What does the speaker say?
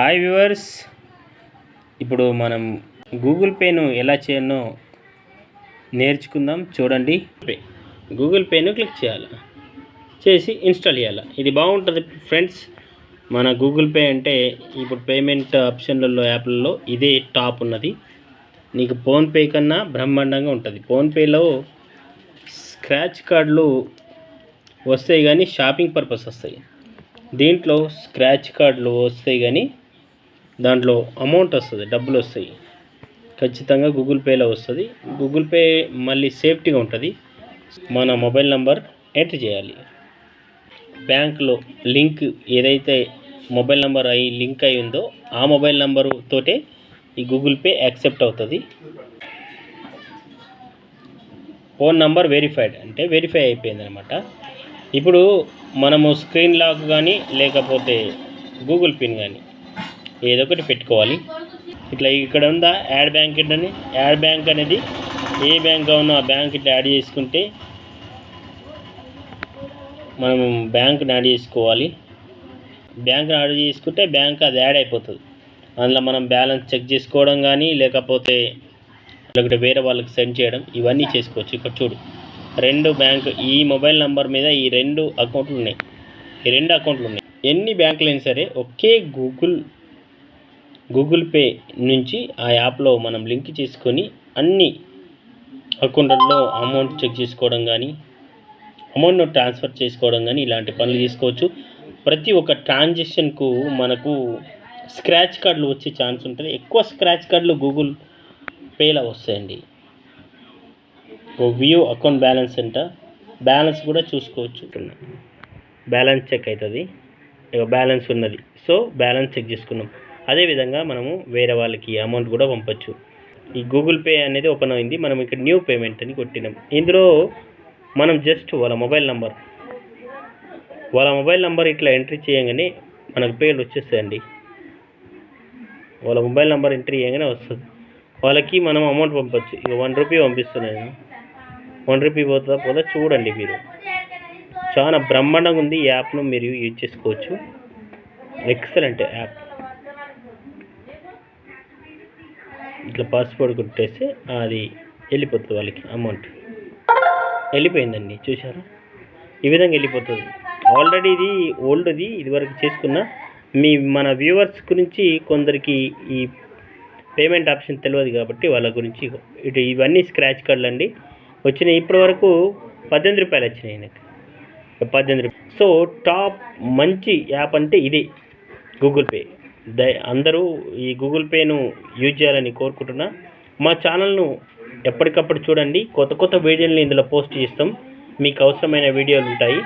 Hi viewers. ఇప్పుడు మనం Google పేను ఎలా చేయనో నేర్చుకుందాం. చూడండి. పే గూగుల్ పేను క్లిక్ చేయాలి. చేసి ఇన్స్టాల్ చేయాలి. ఇది బాగుంటుంది ఫ్రెండ్స్. మన గూగుల్ పే అంటే ఇప్పుడు పేమెంట్ ఆప్షన్లలో యాప్లలో ఇదే టాప్ ఉన్నది. నీకు ఫోన్పే కన్నా బ్రహ్మాండంగా ఉంటుంది. ఫోన్పేలో స్క్రాచ్ కార్డులు వస్తాయి కానీ షాపింగ్ పర్పస్ వస్తాయి. దీంట్లో స్క్రాచ్ కార్డులు వస్తాయి కానీ దాంట్లో అమౌంట్ వస్తుంది డబ్బులు వస్తాయి. ఖచ్చితంగా గూగుల్ పేలో వస్తుంది. గూగుల్ పే మళ్ళీ సేఫ్టీగా ఉంటుంది. మన మొబైల్ నంబర్ ఎంటర్ చేయాలి. బ్యాంక్లో లింక్ ఏదైతే మొబైల్ నంబర్ అయి లింక్ అయి ఉందో ఆ మొబైల్ నంబరు తోటే ఈ గూగుల్ పే యాక్సెప్ట్ అవుతుంది. ఫోన్ నంబర్ వెరిఫైడ్ అంటే వెరిఫై అయిపోయింది అనమాట ఇప్పుడు మనము స్క్రీన్ లాక్ కానీ లేకపోతే గూగుల్ పిన్ కానీ ఏదో ఒకటి పెట్టుకోవాలి. ఇట్లా ఇక్కడ ఉందా యాడ్ బ్యాంక్ అని యాడ్ బ్యాంక్ అనేది ఏ బ్యాంక్ కావాలో ఆ బ్యాంక్ ఇట్లా యాడ్ చేసుకుంటే మనం బ్యాంక్ని యాడ్ చేసుకోవాలి. బ్యాంక్ని యాడ్ చేసుకుంటే బ్యాంక్ అది యాడ్ అయిపోతుంది. అందులో మనం బ్యాలెన్స్ చెక్ చేసుకోవడం కానీ లేకపోతే లేకపోతే వేరే వాళ్ళకి సెండ్ చేయడం ఇవన్నీ చేసుకోవచ్చు. ఇక్కడ చూడు రెండు బ్యాంక్ ఈ మొబైల్ నంబర్ మీద ఈ రెండు అకౌంట్లు ఉన్నాయి. ఈ రెండు అకౌంట్లు ఉన్నాయి. ఎన్ని బ్యాంకులు అయినా సరే ఒకే గూగుల్ గూగుల్ పే నుంచి ఆ యాప్లో మనం లింక్ చేసుకొని అన్ని అకౌంట్లలో అమౌంట్ చెక్ చేసుకోవడం కానీ అమౌంట్ను ట్రాన్స్ఫర్ చేసుకోవడం కానీ ఇలాంటి పనులు చేసుకోవచ్చు. ప్రతి ఒక్క ట్రాన్సాక్షన్కు మనకు స్క్రాచ్ కార్డులు వచ్చే ఛాన్స్ ఉంటుంది. ఎక్కువ స్క్రాచ్ కార్డులు గూగుల్ పేలో వస్తాయండి. ఓ వ్యూ అకౌంట్ బ్యాలెన్స్ అంట. బ్యాలెన్స్ కూడా చూసుకోవచ్చు. బ్యాలెన్స్ చెక్ అవుతుంది. బ్యాలెన్స్ ఉన్నది. సో బ్యాలెన్స్ చెక్ చేసుకున్నాం. అదేవిధంగా మనము వేరే వాళ్ళకి అమౌంట్ కూడా పంపచ్చు. ఈ గూగుల్ పే అనేది ఓపెన్ అయింది. మనం ఇక్కడ న్యూ పేమెంట్ అని కొట్టినాం. ఇందులో మనం జస్ట్ వాళ్ళ మొబైల్ నంబర్ వాళ్ళ మొబైల్ నంబర్ ఇట్లా ఎంట్రీ చేయగానే మనకు పేర్లు వచ్చేస్తాయండి. వాళ్ళ మొబైల్ నెంబర్ ఎంట్రీ చేయగానే వస్తుంది. వాళ్ళకి మనం అమౌంట్ పంపచ్చు. ఇక వన్ రూపీ పంపిస్తున్నాను వన్ రూపీ పోతుందా పోదా చూడండి మీరు. చాలా బ్రహ్మాండంగా ఉంది ఈ యాప్ను మీరు యూజ్ చేసుకోవచ్చు. ఎక్సలెంట్ యాప్ ఇట్లా పాస్వర్డ్ కొట్టేస్తే అది వెళ్ళిపోతుంది వాళ్ళకి అమౌంట్ వెళ్ళిపోయిందండి చూసారా ఈ విధంగా వెళ్ళిపోతుంది. ఆల్రెడీ ఇది ఓల్డ్ది ఇదివరకు చేసుకున్న మీ మన వ్యూవర్స్ గురించి కొందరికి ఈ పేమెంట్ ఆప్షన్ తెలియదు కాబట్టి వాళ్ళ గురించి ఇటు ఇవన్నీ స్క్రాచ్ కార్డులు అండి. వచ్చినాయి ఇప్పటి వరకు పద్దెనిమిది రూపాయలు వచ్చినాయి నాకు. పద్దెనిమిది రూపాయలు. సో టాప్ మంచి యాప్ అంటే ఇదే గూగుల్ పే దయ అందరూ ఈ గూగుల్ పేను యూజ్ చేయాలని కోరుకుంటున్నా. మా ఛానల్ను ఎప్పటికప్పుడు చూడండి. కొత్త కొత్త వీడియోలను ఇందులో పోస్ట్ చేస్తాం. మీకు అవసరమైన వీడియోలు ఉంటాయి.